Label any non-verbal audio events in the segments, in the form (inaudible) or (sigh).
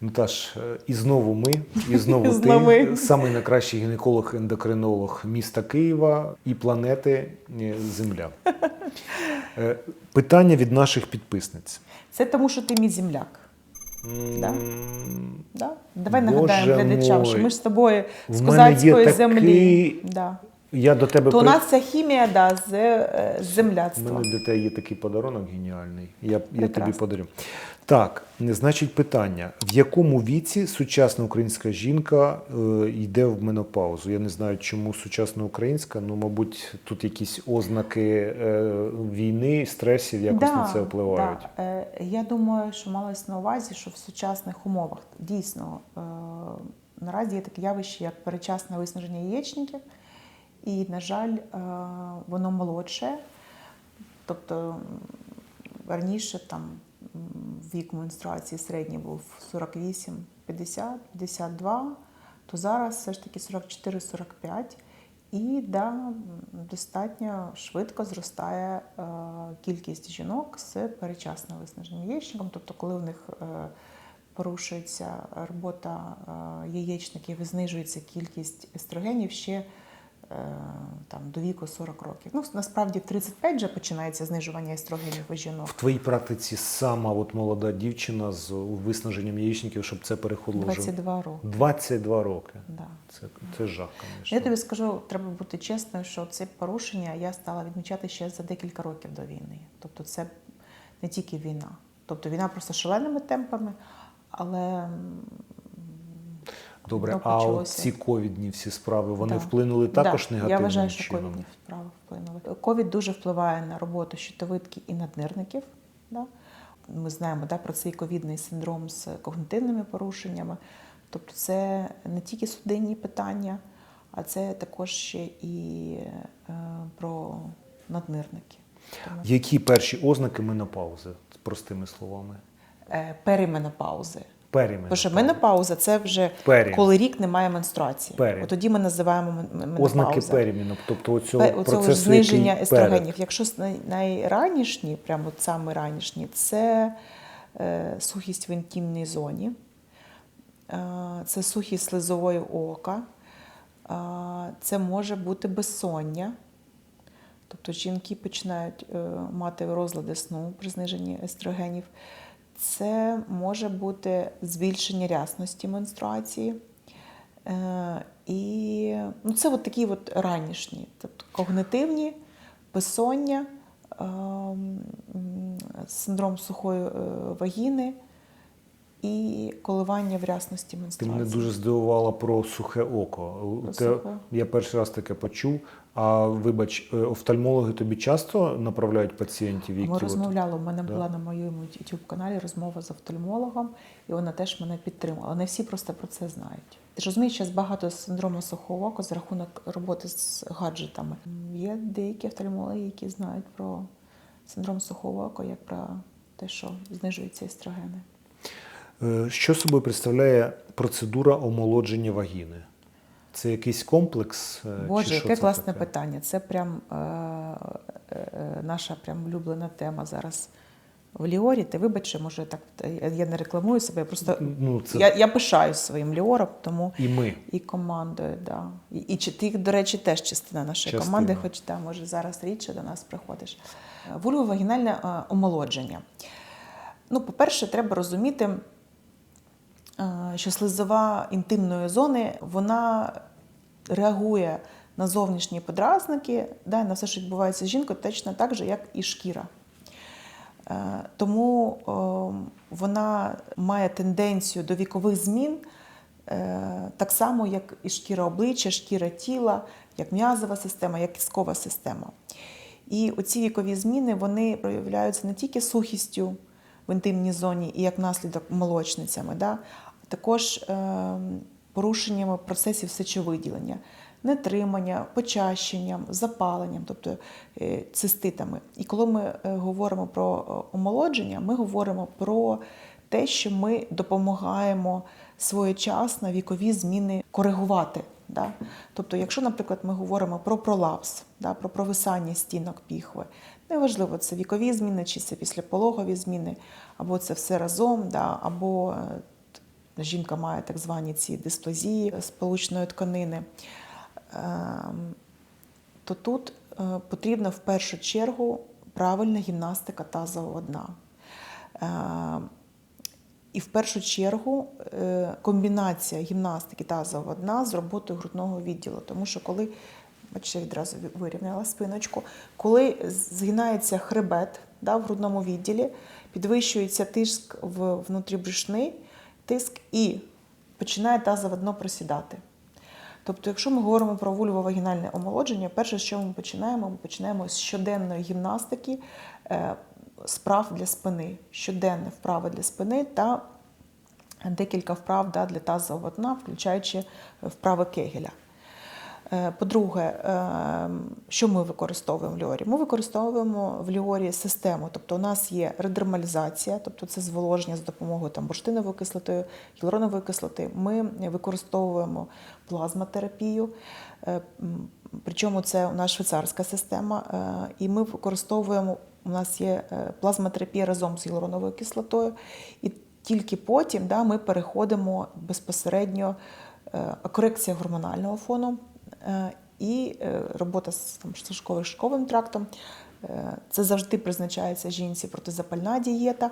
Наташ, е, і знову ми, і знову ти, ми. самий найкращий гінеколог-ендокринолог міста Києва і планети е, Земля. (laughs) Е, Питання від наших підписниць. Це тому, що ти мій земляк. Да? Да? Давай Боже нагадаємо глядачам, що ми ж з тобою з козацької землі. Да. Я до тебе То у нас ця хімія да, з, е, з У мене для тебе є такий подарунок геніальний. Я, я тобі подарю. Так, не, значить, питання: в якому віці сучасна українська жінка е, йде в менопаузу? Я не знаю, чому сучасна українська, ну, мабуть, тут якісь ознаки е, війни, стресів якось на це впливають. Да. Е, Я думаю, що малось на увазі, що в сучасних умовах дійсно е, наразі є таке явище, як перечасне виснаження яєчників, і, на жаль, е, воно молодше. Тобто раніше там вік менструації середній був 48, 50, 52, то зараз все ж таки 44-45. І да, достатньо швидко зростає е, кількість жінок з перечасним виснаженням яєчником, тобто коли у них е, порушується робота яєчників і знижується кількість естрогенів ще там, до віку 40 років. Ну, насправді в 35 вже починається знижування естрогенів у жінок. В твоїй практиці сама от молода дівчина з виснаженням яєчників, щоб це переходило вже 22 роки. 22 роки. Да. Це, це жах, звісно. Я тобі скажу, треба бути чесною, що це порушення я стала відмічати ще за декілька років до війни. Тобто це не тільки війна. Тобто війна просто шаленими темпами, але Добре, а от ці ковідні всі справи вони Да. вплинули також Да, негативним Я вважаю, що чином? ковідні справи вплинули. Ковід дуже впливає на роботу щитовидки і наднирників. Да? Ми знаємо да, про цей ковідний синдром з когнитивними порушеннями. Тобто це не тільки судинні питання, а це також ще і е, про наднирники. Тому, Які перші ознаки менопаузи, простими словами? е, перименопаузи. Періменопаузи. Тому що менопауза це вже Пері. коли рік немає менструації. Пері. От тоді ми називаємо мен- менопауза. Ознаки періміну, тобто оцього Пе- оцього процесу, зниження який естрогенів. перед. Якщо найранішні, прямо от саме ранішні, це е, сухість в інтимній зоні, е, це сухість слизової ока, е, це може бути безсоння. Тобто жінки починають е, мати розлади сну при зниженні естрогенів. Це може бути збільшення рясності менструації. Е, і ну, це от такі от ранішні, тобто когнитивні, безсоння, е, синдром сухої е, вагіни і коливання в рясності Ти менструації. мене дуже здивувала про сухе око. Про Те, сухе. Я перший раз таке почув. А вибач, е, офтальмологи тобі часто направляють пацієнтів, які Ми розмовляли. У мене Да. була на моєму youtube каналі розмова з офтальмологом, і вона теж мене підтримала. Не всі просто про це знають. Ти ж розумієш, зараз багато синдрому сухого ока за рахунок роботи з гаджетами. Є деякі офтальмологи, які знають про синдром сухого ока, як про те, що знижуються естрогени. Е, Що собою представляє процедура омолодження вагіни? Це якийсь комплекс? е, Боже, чи що яке це класне таке? питання. Це прям е, е, наша прям улюблена тема зараз. В Ліорі, ти вибач, може так я- не рекламую себе, я просто Ну, це я, я пишаюсь своїм ліором, тому і ми. і командою, да. І, і ти, до речі, теж частина нашої Частина. команди, хоч да, може зараз рідше до нас приходиш. Вульвовагінальне е, омолодження. Ну, по-перше, треба розуміти, е, що слизова інтимної зони вона реагує на зовнішні подразники, да, на все, що відбувається з жінкою, точно так же, як і шкіра. Е, Тому е, вона має тенденцію до вікових змін, е, так само, як і шкіра обличчя, шкіра тіла, як м'язова система, як кісткова система. І оці вікові зміни вони проявляються не тільки сухістю в інтимній зоні і як наслідок молочницями, да, також е, порушеннями процесів сечовиділення, нетримання, почащенням, запаленням, тобто е, циститами. І коли ми е, говоримо про е, омолодження, ми говоримо про те, що ми допомагаємо своєчасно вікові зміни коригувати. Да? Тобто, якщо, наприклад, ми говоримо про пролапс, да, про провисання стінок піхви, неважливо, це вікові зміни, чи це післяпологові зміни, або це все разом, да, або жінка має так звані ці дисплазії сполучної тканини, ем, то тут е, потрібна в першу чергу правильна гімнастика тазового дна. Е, І в першу чергу е, комбінація гімнастики тазового дна з роботою грудного відділу. Тому що коли, бачите, відразу вирівняла спиночку, коли згинається хребет да, в грудному відділі, підвищується тиск в внутрібрюшний тиск і починає тазове дно просідати. Тобто, якщо ми говоримо про вульвовагінальне омолодження, перше, чого ми починаємо, ми починаємо з щоденної гімнастики е, справ для спини, щоденне вправи для спини та декілька вправ да, для тазового дна, включаючи вправи Кегеля. Е, По-друге, е, що ми використовуємо в ліорі? Ми використовуємо в ліорі систему, тобто у нас є редермалізація, тобто це зволоження з допомогою там, бурштинової кислоти, гіалуронової кислоти. Ми використовуємо плазмотерапію, е, причому це у нас швейцарська система, і ми використовуємо, у нас є плазмотерапія разом з гіалуроновою кислотою, і тільки потім да, ми переходимо безпосередньо корекція гормонального фону і е, робота з там, шлунково-кишковим трактом. Е, Це завжди призначається жінці протизапальна дієта.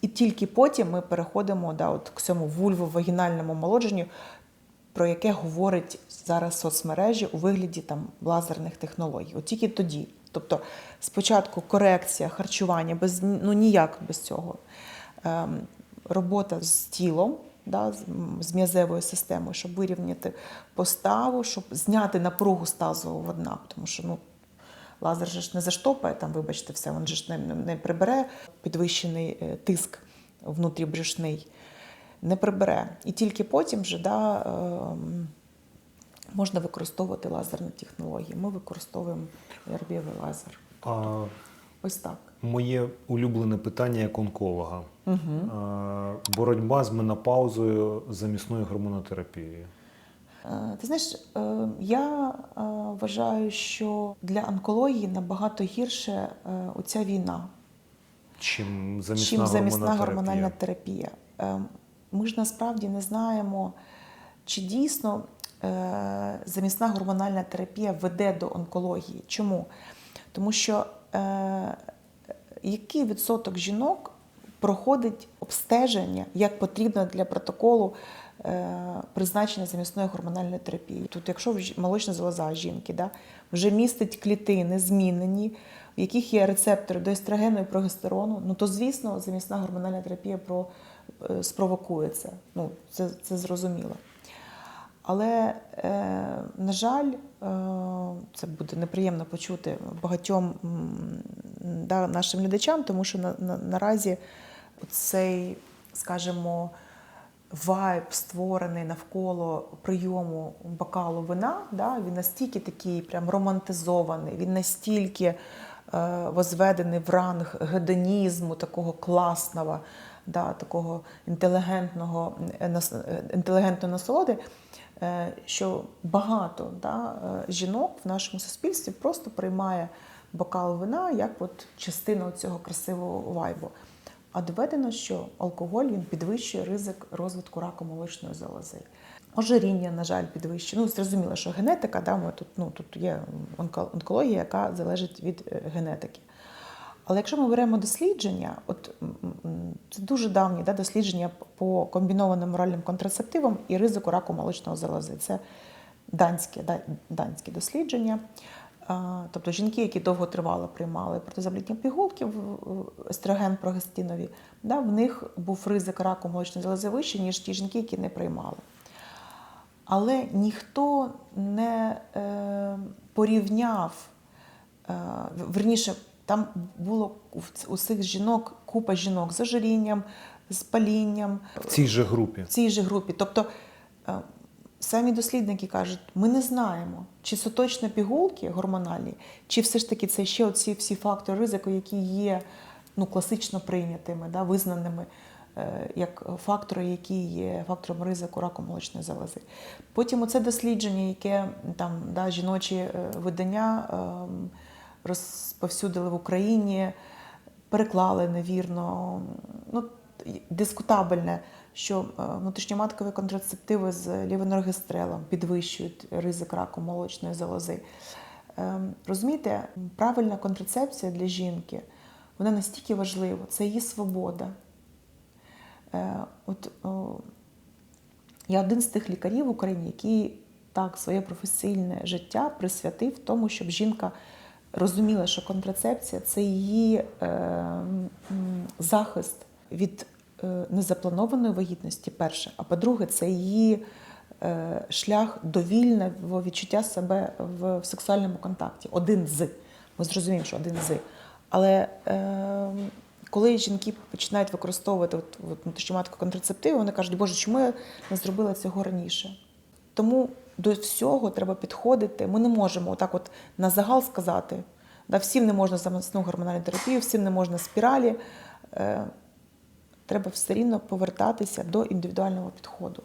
І тільки потім ми переходимо да, от, к цьому вульвовагінальному омолодженню, про яке говорить зараз соцмережі у вигляді там, лазерних технологій. От тільки тоді. Тобто спочатку корекція харчування, без, ну ніяк без цього. Ем, робота з тілом, да, з- м'язевою системою, щоб вирівняти поставу, щоб зняти напругу з тазового дна, тому що ну, лазер же ж не заштопає, там, вибачте, все, він же ж не, не- не прибере підвищений е, тиск внутрібрюшний, не прибере. І тільки потім вже да, ем, можна використовувати лазерні технології. Ми використовуємо РБВ лазер. А Ось так. моє улюблене питання як онколога. А, боротьба з менопаузою замісною гормонотерапією. Е, Ти знаєш, е, я е, вважаю, що для онкології набагато гірше оця війна, Чим замісна, чим замісна гормональна терапія. Ми ж насправді не знаємо, чи дійсно замісна гормональна терапія веде до онкології. Чому? Тому що який відсоток жінок проходить обстеження як потрібно для протоколу е, призначення замісної гормональної терапії? Тут, якщо молочна залоза жінки да, вже містить клітини змінені, в яких є рецептори до естрогену і прогестерону, ну то звісно, замісна гормональна терапія про, е, спровокує це. Ну, це, це зрозуміло. Але, е, на жаль, е, це буде неприємно почути багатьом да, нашим глядачам, тому що на, на, наразі цей, скажімо, вайб, створений навколо прийому бокалу вина, да, він настільки такий прям романтизований, він настільки е, возведений в ранг гедонізму, такого класного, да, такого інтелігентного, е, інтелігентної насолоди, що багато да, е, жінок в нашому суспільстві просто приймає бокал вина як от частину цього красивого вайбу. А доведено, що алкоголь він підвищує ризик розвитку раку молочної залози. Ожиріння, на жаль, підвищує. Ну, зрозуміло, що генетика, да, ми тут, ну, тут є онко- онкологія, яка залежить від е, генетики. Але якщо ми беремо дослідження, от це дуже давні да, дослідження по комбінованим моральним контрацептивам і ризику раку молочної залози. Це данське, да, данське дослідження. Тобто жінки, які довготривало приймали протизаблітні пігулки, естроген прогестинові, да, в них був ризик раку молочної залози вищий, ніж ті жінки, які не приймали. Але ніхто не е, порівняв, е, верніше, там було у, цих жінок купа жінок з ожирінням, з палінням, В цій же групі. в цій же групі. Тобто е, самі дослідники кажуть, ми не знаємо, чи це точно пігулки гормональні, чи все ж таки це ще оці всі фактори ризику, які є ну, класично прийнятими, да, визнаними е, як фактори, які є фактором ризику раку молочної залози. Потім оце дослідження, яке там да, жіночі е, видання ем, розповсюдили в Україні, переклали невірно. Ну, дискутабельне що е, внутрішньоматкові контрацептиви з лівоноргестрелом підвищують ризик раку молочної залози. Е, Розумієте, правильна контрацепція для жінки вона настільки важлива, це її свобода. Е, От я один з тих лікарів в Україні, який так своє професійне життя присвятив тому, щоб жінка розуміла, що контрацепція це її е, захист від е, незапланованої вагітності, перше. А по-друге, це її е, шлях до вільного відчуття себе в, сексуальному контакті. Один з. Ми зрозуміємо, що один з. Але е, коли жінки починають використовувати от, от, внутрішньоматкові контрацептиви, вони кажуть, Боже, чому я не зробила цього раніше? Тому до всього треба підходити. Ми не можемо отак от на загал сказати, да, всім не можна замісну гормональну терапію, всім не можна спіралі. Е, треба все рівно повертатися до індивідуального підходу.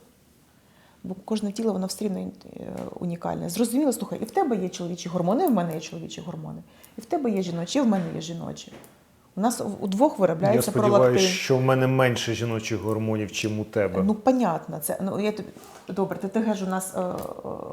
Бо кожне тіло воно все рівно е, унікальне. Зрозуміло, слухай, і в тебе є чоловічі гормони, і в мене є чоловічі гормони. І в тебе є жіночі, і в мене є жіночі. У нас у двох Я виробляється сподіваюся, пролактин. що в мене менше жіночих гормонів, чим у тебе. Ну, понятно, це ну я тобі добре. Ти теж у нас е, е,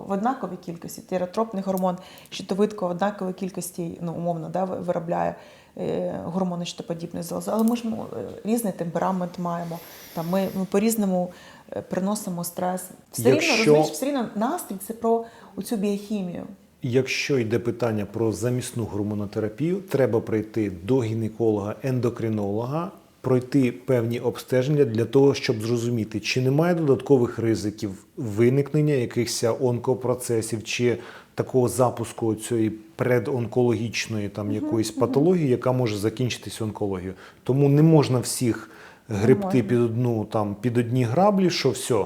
в однаковій кількості тіреотропний гормон, щитовидка в однаковій кількості, ну умовно, да, виробляє е, гормони щитоподібної залози. Але ми ж ну, різний темперамент маємо. Там ми, ми по-різному е, приносимо стрес. Все рівно Якщо- розумієш, все рівно настрій це про цю біохімію. Якщо йде питання про замісну гормонотерапію, треба прийти до гінеколога, ендокринолога, пройти певні обстеження для того, щоб зрозуміти, чи немає додаткових ризиків виникнення якихось онкопроцесів, чи такого запуску цієї предонкологічної там якоїсь патології, яка може закінчитись онкологією. Тому не можна всіх гребти під одну там під одні граблі, що все.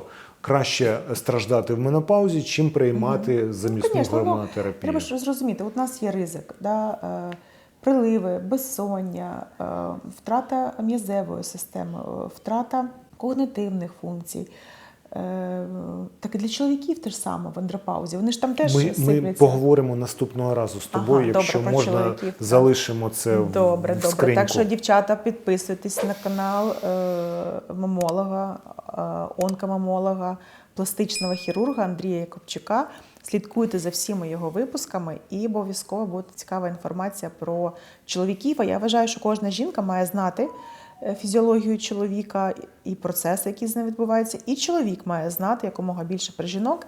Краще страждати в менопаузі, чим приймати замісну Конечно, ну, гормонотерапію. Треба ж зрозуміти, от у нас є ризик, да, е, приливи, безсоння, е, втрата м'язевої системи, е, втрата когнитивних функцій. Е, Так і для чоловіків те ж саме в андропаузі. Вони ж там теж Ми, ми поговоримо наступного разу з тобою. добре, Якщо про можна, чоловіків, залишимо це Добре, в добре. скриньку. Так що, дівчата, підписуйтесь на канал е, мамолога, е, онкомамолога, пластичного хірурга Андрія Копчука. Слідкуйте за всіма його випусками і обов'язково буде цікава інформація про чоловіків. А я вважаю, що кожна жінка має знати фізіологію чоловіка і процеси, які з ним відбуваються. І чоловік має знати якомога більше про жінок.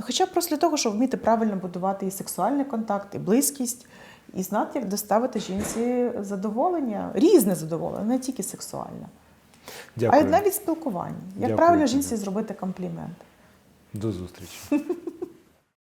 Хоча б просто для того, щоб вміти правильно будувати і сексуальний контакт, і близькість, і знати, як доставити жінці задоволення, різне задоволення, не тільки сексуальне, Дякую. а навіть спілкування. Як Дякую правильно жінці зробити комплімент. До зустрічі. (laughs)